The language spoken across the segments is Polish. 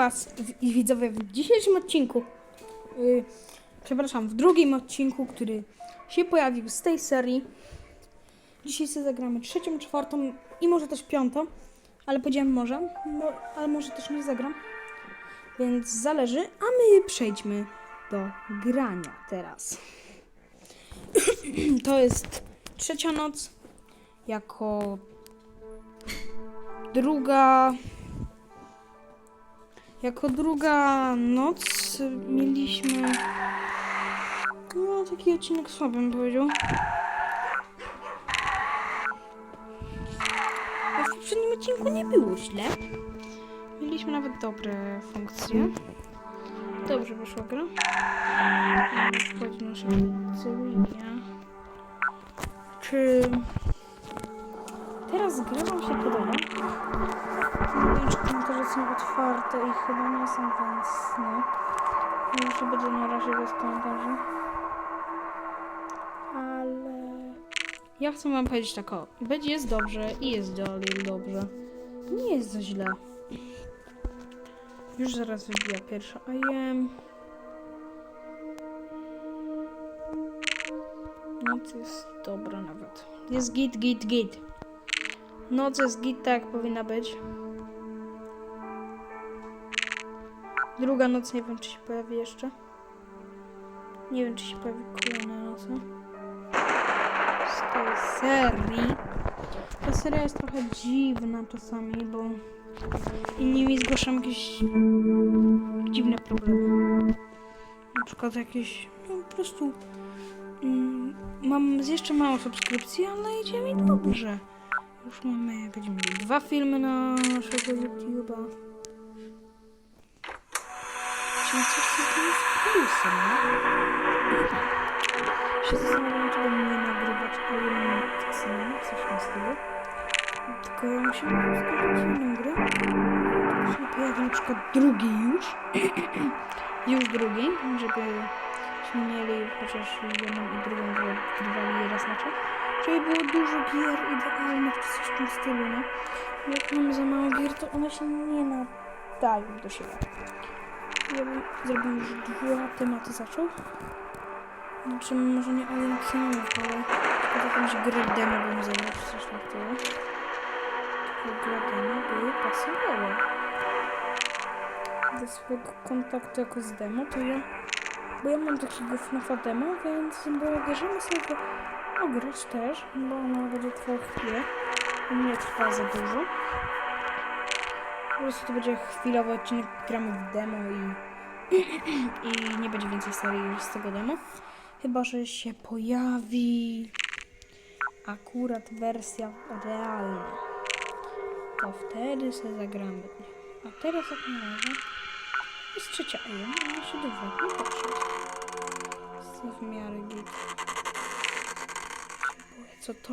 Was w- widzowie w dzisiejszym odcinku. Yy, przepraszam, w drugim odcinku, który się pojawił z tej serii. Dzisiaj sobie zagramy trzecią, czwartą i może też piątą, ale powiedziałem może, mo, ale może też nie zagram. Więc zależy, a my przejdźmy do grania teraz. to jest trzecia noc jako druga jako druga noc mieliśmy no taki odcinek słaby powiedział. A w poprzednim odcinku nie było źle. Mieliśmy nawet dobre funkcje. Dobrze wyszła gra. Wchodzi nasza pizzeria. Czy teraz gra wam się podoba? Wiem, czy komentarze są otwarte i chyba nie są, no. Może będzie na razie bez komentarzy. Ale... Ja chcę wam powiedzieć tak o. Będzie jest dobrze i jest dalej dobrze. Nie jest za źle. Już zaraz wybija pierwsza IM. Noc jest dobra nawet. Jest git, git, git. Noc jest git tak powinna być. Druga noc nie wiem czy się pojawi jeszcze. Nie wiem czy się pojawi kolejna noc. Z tej serii. Ta seria jest trochę dziwna czasami, bo inni mi zgłaszam jakieś dziwne problemy. Na przykład jakieś, no po prostu mm, mam jeszcze mało subskrypcji, ale idzie mi dobrze. Już mamy, będziemy mieli dwa filmy na naszego YouTube'a. Czyli coś co jest plusem, nie? Się zastanawiam, czy będę nagrywać animacyjnie, coś w tym stylu. Tylko ja musiałam skończyć inną grę. Się pojawi na przykład drugi już. już drugi, żebyśmy mieli chociaż jedną i drugą grę grywali raz na czas. Żeby było dużo gier idealnych czy coś w tym stylu, nie? Jak mamy za mało gier, to one się nie nadają do siebie. Ja bym zrobił już dwa tematy zaczął. Znaczy może nie Alien ale tylko jakąś grę demo bym zrobił, czy coś na tyle. Tylko gra demo by pasowała. Do swojego kontaktu jako z demo, to ja... Bo ja mam takiego FNAFa demo, więc bierzemy sobie go ograć też, bo ona będzie trwała chwilę. Nie trwa za dużo. Po prostu to będzie chwilowy odcinek, gramy w demo i, i nie będzie więcej serii z tego demo. Chyba, że się pojawi akurat wersja realna. To wtedy sobie zagramy. A teraz jak na razie jest trzecia AM, ale się dowodnie poszedł. Jest w miarę. Co to?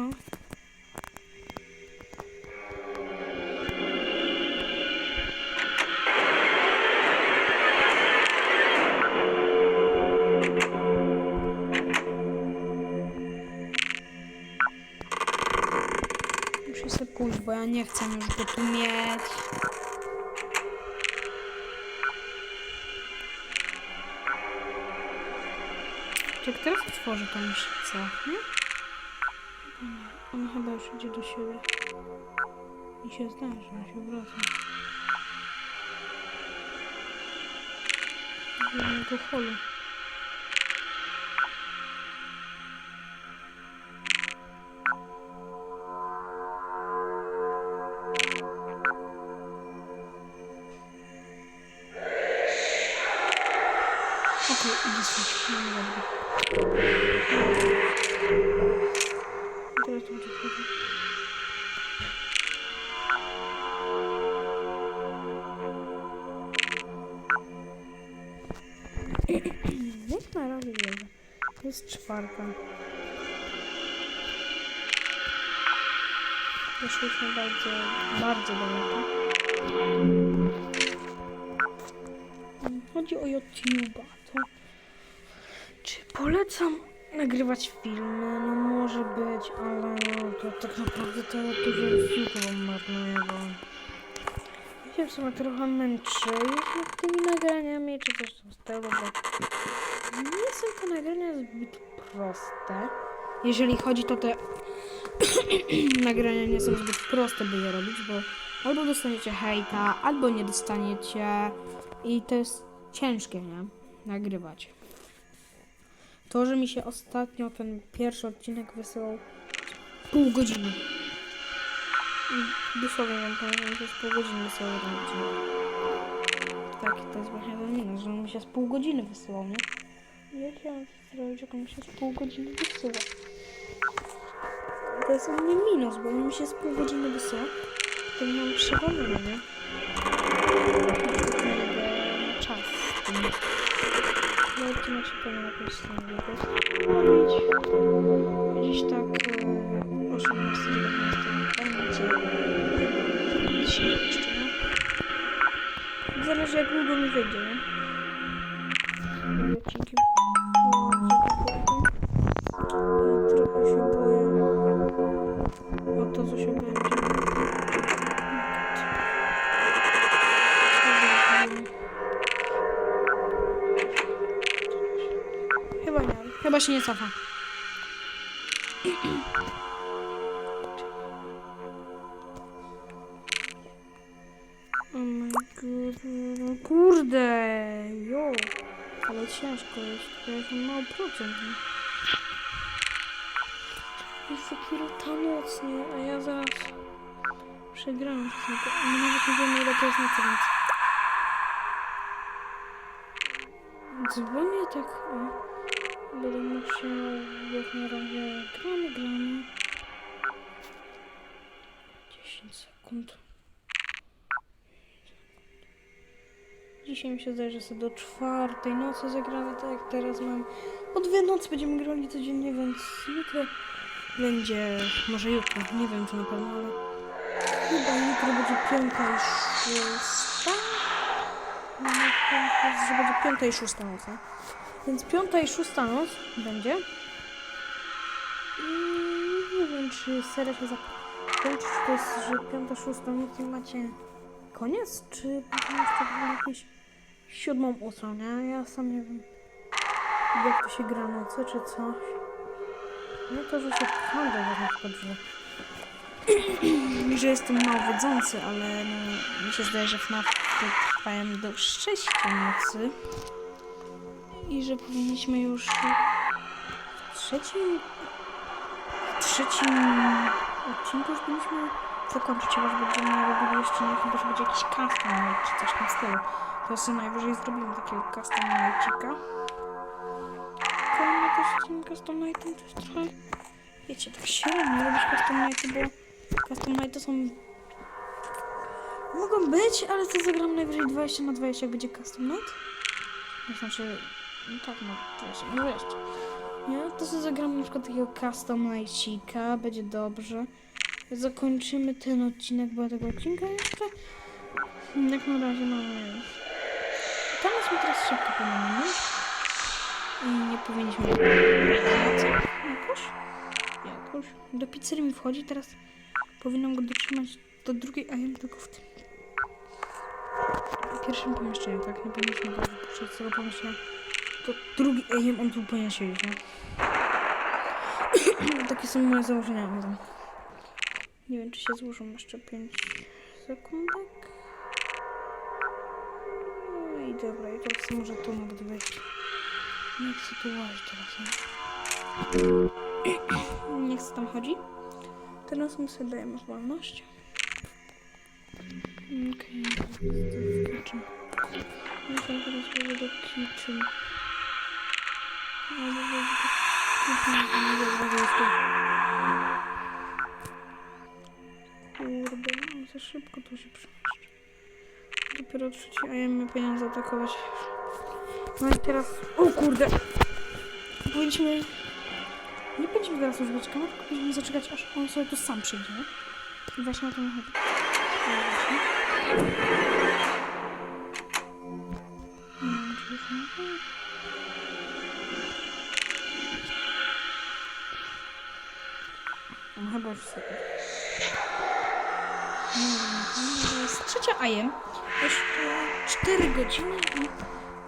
Muszę sobie pójść, bo ja nie chcę już go tu mieć. Czy co, nie? On chyba już idzie do siebie. I się zdarzy, on się wraca. Do jego holu. Okej, idzie spać. No dobra. Będzie wchodził. Jak na razie wiedzę. Jest czwarta. Doszliśmy bardzo, bardzo daleko. Chodzi o YouTube'a, to czy polecam nagrywać filmy? No może być, ale no, to tak naprawdę to ja dużo z YouTube'em marnuję, bo się w sumie trochę już nad tymi nagraniami, czy coś w tym stylu, bo nie są te nagrania zbyt proste. Jeżeli chodzi to te nagrania nie są zbyt proste, by je robić, bo albo dostaniecie hejta, albo nie dostaniecie i to jest ciężkie, nie? Nagrywać. To, że mi się ostatnio ten pierwszy odcinek wysyłał pół godziny. I Dosłownie wam powiem, że z pół godziny wysyłał jeden odcinek. Tak, to jest właśnie ten minus, że on mi się z pół godziny wysyłał, nie? I Ja chciałam zrobić, jak on mi się z pół godziny wysyła. To jest u mnie minus, bo on mi się z pół godziny wysyła. To mam przewalone, nie? Na czas. No odcinek się powinien jakoś stanowić. Gdzieś tak e, 18 19 będzie. Dzisiaj jeszcze? Zależy jak długo mi wyjdzie, nie? Się nie cofa. Kurde, jo. Ale ciężko jest. To jest mało procent. Jest dopiero ta noc, nie? A ja zaraz przegrałem. to znaczy, My nawet nie wiemy ile to jest na więc... Dzwonię tak, o. Będę musiał, jak na razie, gramy, gramy. 10 sekund. Dzisiaj mi się zdaje, że sobie do czwartej nocy zagramy, tak jak teraz mam. O dwie nocy będziemy grali codziennie, więc jutro będzie, może jutro, nie wiem czy na pewno, ale chyba jutro będzie piąta i szósta. No, piąta, że będzie piąta i szósta noc, nie? Więc piąta i szósta noc będzie. I nie wiem, czy seria się zakończy, czy to jest, że piąta, szósta noc i macie koniec, czy jeszcze jakieś siódmą, ósmą, nie? Ja sam nie wiem, jak to się gra nocy, czy coś. No to, że się na przykład, że, że jestem mało wodzący, ale no, mi się zdaje, że FNAF trwają do 6 nocy i że powinniśmy już w trzecim w trzecim odcinku już powinniśmy zakończyć, chyba że będziemy robili jeszcze nie, chyba że będzie jakiś custom night czy coś tym stylu. To sobie najwyżej zrobimy takiego custom nightika. Kolejny też z tym custom nightem to jest trochę, wiecie, tak średnio robić custom nighty, bo custom nighty są mogą być, ale to zagram najwyżej 20 na 20 jak będzie custom night. To znaczy, no tak, no 20 na 20. Nie? To sobie zagramy na przykład takiego custom nightika, będzie dobrze. Zakończymy ten odcinek, bo tego odcinka jeszcze jak na razie mamy już. Tam jest teraz szybko pomieniamy. I nie powinniśmy jakoś, jakoś. Do pizzerii mi wchodzi, teraz powinnam go dotrzymać do drugiej, a ja tylko w tym pierwszym pomieszczeniu, tak? Nie powinniśmy go wypuszczać z tego pomieszczenia. To drugi AM on tu powinien siedzieć, nie? Takie są moje założenia tym. Nie wiem, czy się złożą jeszcze 5 sekundek. No i dobra, i teraz może tu nawet wejść. Nie chcę tu łazić teraz, nie? Nie chcę tam chodzić. Teraz my sobie dajemy wolność. Okej, okay, to kitchen. Ja sobie teraz do kitchen. Kurde, no za szybko to się przemieszcza. Dopiero trzeci, a ja mnie powinien zaatakować. No i teraz... O kurde! Powinniśmy... Nie będziemy teraz używać kamer, tylko będziemy zaczekać, aż on sobie tu sam przyjdzie. I właśnie to mi chodzi. Chyba już sobie. Nie wiem, to jest trzecia AM. Jeszcze 4 godziny i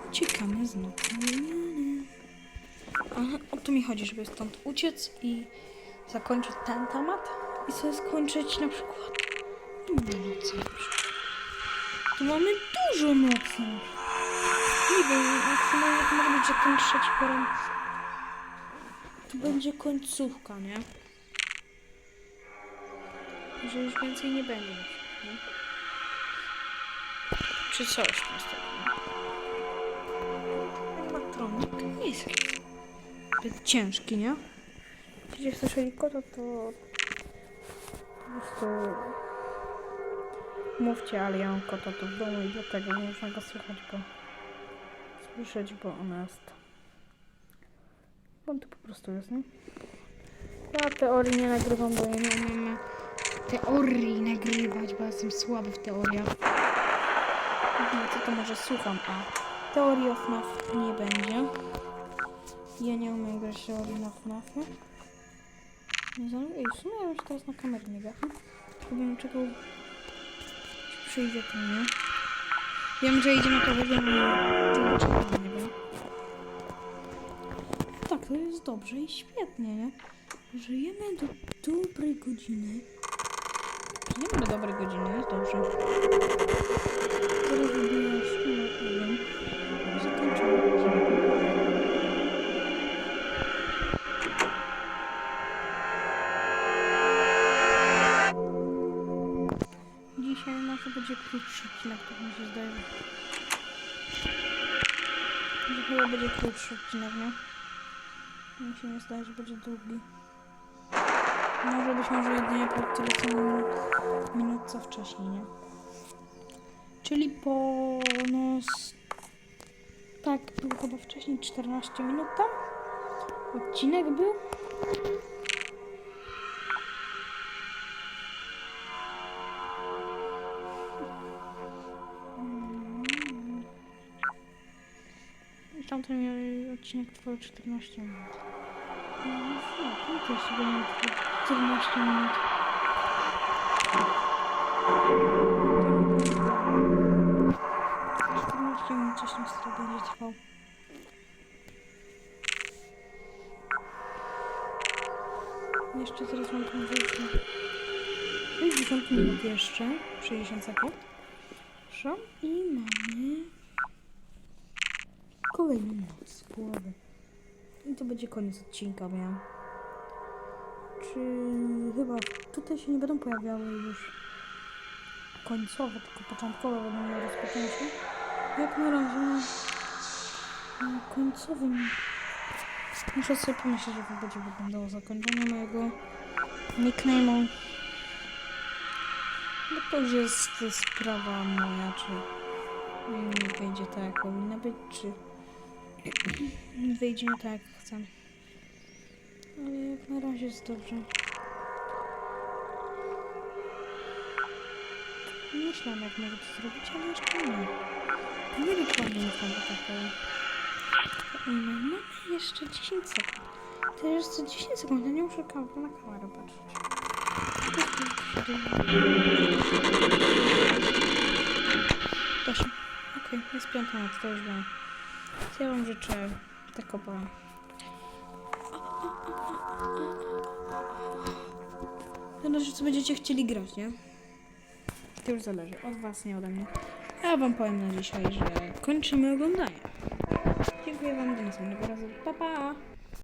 uciekamy z nocy. Aha, o to mi chodzi, żeby stąd uciec i zakończyć ten temat i sobie skończyć na przykład inne noce. Tu mamy dużo nocy. Nie wiem, maksymalnie to może być, że ten trzeci poran to będzie końcówka, nie? Że już więcej nie będzie. Nie? Czy coś z tego. nie? Jest zbyt ciężki, nie? Jeśli słyszeli kota, to po prostu mówcie, ale ja mam kota tu w domu i dlatego nie można go słychać, bo słyszeć, bo ona jest bo on tu po prostu jest, nie? Ja teorii nie nagrywam, bo ja nie umiem teorii nagrywać, bo jestem słaby w teoriach. No co to może słucham, a teorii o FNAF nie będzie. Ja nie umiem grać teorii FNAFy. Nie znam, ej, w sumie ja już teraz na kamerę nie będę czekał, czy przyjdzie ten, nie? Wiem, że idzie na to, wiem. Tak, to jest dobrze i świetnie, nie? Żyjemy do dobrej godziny. Żyjemy do dobrej godziny, jest dobrze. Zaraz nie wiem. Zakończymy. Dzisiaj nasze będzie krótszy odcinek, tak mi się zdaje. Że chyba będzie krótszy odcinek, nie? Mi się nie zdaje, że będzie długi. Może być może jedynie po tyle samo minut, co wcześniej, nie? Czyli po no... Tak, było chyba wcześniej 14 minut tam. Odcinek był. Tamten odcinek trwał 14 minut. No, miał 14 minut. 14 minut coś tam stał będzie trwał. Jeszcze teraz mam tam wyjście. 60 minut jeszcze. 60 sekund. Proszę. I mamy kolejną noc z połowy. To będzie koniec odcinka, miałam. Czy chyba tutaj się nie będą pojawiały już końcowe, tylko początkowe będą miały rozpoczęcie. Jak na razie na końcowym muszę sobie pomyśleć, jak będzie wyglądało zakończenie mojego nickname'u. Bo to już jest sprawa moja, czy wyjdzie tak, jak powinno być, czy wyjdzie nie tak, jak chcę. Ale jak na razie jest dobrze. Myślałam, jak mogę to zrobić, ale jeszcze nie. Nie dokładnie nie znam takiego. No, mamy jeszcze 10 sekund. To jest co 10 sekund, ja nie muszę na kamerę patrzeć. Proszę. Okej, jest piąta to już wiem. Ja wam życzę tak opowiem. Zależy, co będziecie chcieli grać, nie? To już zależy. Od was, nie ode mnie. Ja wam powiem na dzisiaj, że kończymy oglądanie. Dziękuję wam do następnego razu. Pa, pa!